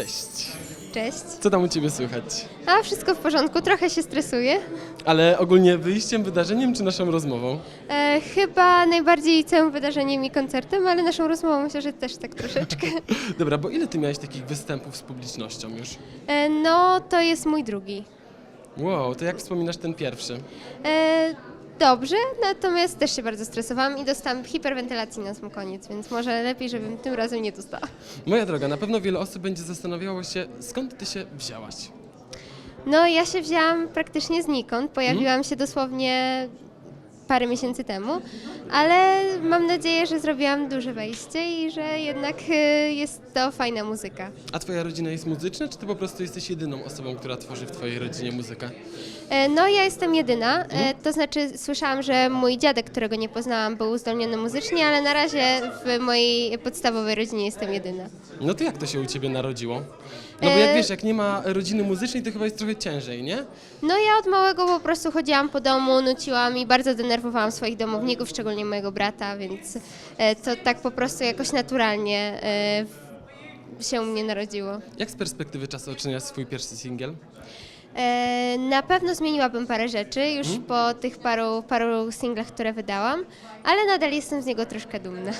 Cześć. Cześć. Co tam u Ciebie słychać? A wszystko w porządku, trochę się stresuję. Ale ogólnie wyjściem, wydarzeniem czy naszą rozmową? E, chyba najbardziej całym wydarzeniem i koncertem, ale naszą rozmową myślę, że też tak troszeczkę. Dobra, bo ile Ty miałeś takich występów z publicznością już? E, no, to jest mój drugi. Wow, to jak wspominasz ten pierwszy? E, dobrze, natomiast też się bardzo stresowałam i dostałam hiperwentylacji na sam koniec, więc może lepiej, żebym tym razem nie dostała. Moja droga, na pewno wiele osób będzie zastanawiało się, skąd Ty się wzięłaś? No, ja się wzięłam praktycznie znikąd. Pojawiłam się dosłownie parę miesięcy temu, ale mam nadzieję, że zrobiłam duże wejście i że jednak e, jest to fajna muzyka. A Twoja rodzina jest muzyczna, czy Ty po prostu jesteś jedyną osobą, która tworzy w Twojej rodzinie muzykę? E, No, ja jestem jedyna, e, to znaczy słyszałam, że mój dziadek, którego nie poznałam, był uzdolniony muzycznie, ale na razie w mojej podstawowej rodzinie jestem jedyna. No to jak to się u Ciebie narodziło? No bo jak E- wiesz, jak nie ma rodziny muzycznej, to chyba jest trochę ciężej, nie? No, ja od małego po prostu chodziłam po domu, nuciłam i bardzo denerwowałam swoich domowników, szczególnie mojego brata, więc e, to tak po prostu jakoś naturalnie e, się u mnie narodziło. Jak z perspektywy czasu oceniasz swój pierwszy singiel? E, Na pewno zmieniłabym parę rzeczy już po tych paru, paru singlach, które wydałam, ale nadal jestem z niego troszkę dumna.